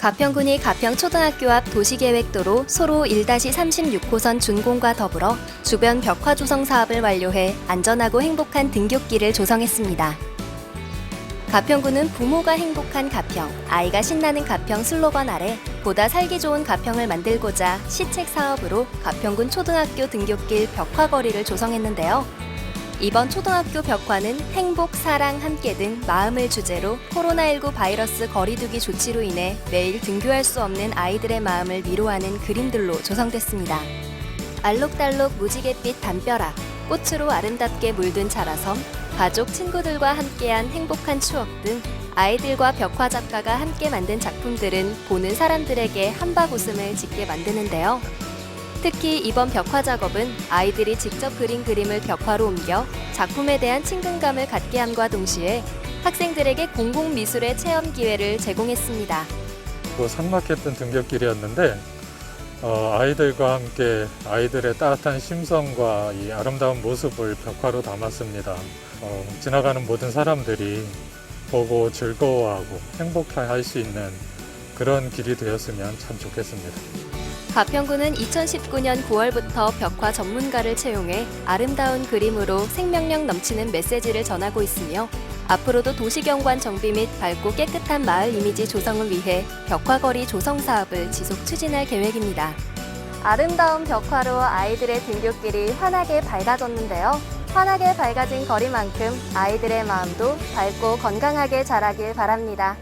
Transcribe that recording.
가평군이 가평초등학교 앞 도시계획도로 소로 1-36호선 준공과 더불어 주변 벽화 조성 사업을 완료해 안전하고 행복한 등굣길을 조성했습니다. 가평군은 부모가 행복한 가평, 아이가 신나는 가평 슬로건 아래 보다 살기 좋은 가평을 만들고자 시책 사업으로 가평군 초등학교 등굣길 벽화거리를 조성했는데요. 이번 초등학교 벽화는 행복, 사랑, 함께 등 마음을 주제로 코로나19 바이러스 거리두기 조치로 인해 매일 등교할 수 없는 아이들의 마음을 위로하는 그림들로 조성됐습니다. 알록달록 무지갯빛 담벼락, 꽃으로 아름답게 물든 자라섬, 가족, 친구들과 함께한 행복한 추억 등 아이들과 벽화 작가가 함께 만든 작품들은 보는 사람들에게 한박 웃음을 짓게 만드는데요. 특히 이번 벽화 작업은 아이들이 직접 그린 그림을 벽화로 옮겨 작품에 대한 친근감을 갖게 함과 동시에 학생들에게 공공 미술의 체험 기회를 제공했습니다. 그 삭막했던 등굣길이었는데 어, 아이들과 함께 아이들의 따뜻한 심성과 이 아름다운 모습을 벽화로 담았습니다. 어, 지나가는 모든 사람들이 보고 즐거워하고 행복할 수 있는 그런 길이 되었으면 참 좋겠습니다. 가평군은 2019년 9월부터 벽화 전문가를 채용해 아름다운 그림으로 생명력 넘치는 메시지를 전하고 있으며 앞으로도 도시경관 정비 및 밝고 깨끗한 마을 이미지 조성을 위해 벽화거리 조성 사업을 지속 추진할 계획입니다. 아름다운 벽화로 아이들의 등굣길이 환하게 밝아졌는데요. 환하게 밝아진 거리만큼 아이들의 마음도 밝고 건강하게 자라길 바랍니다.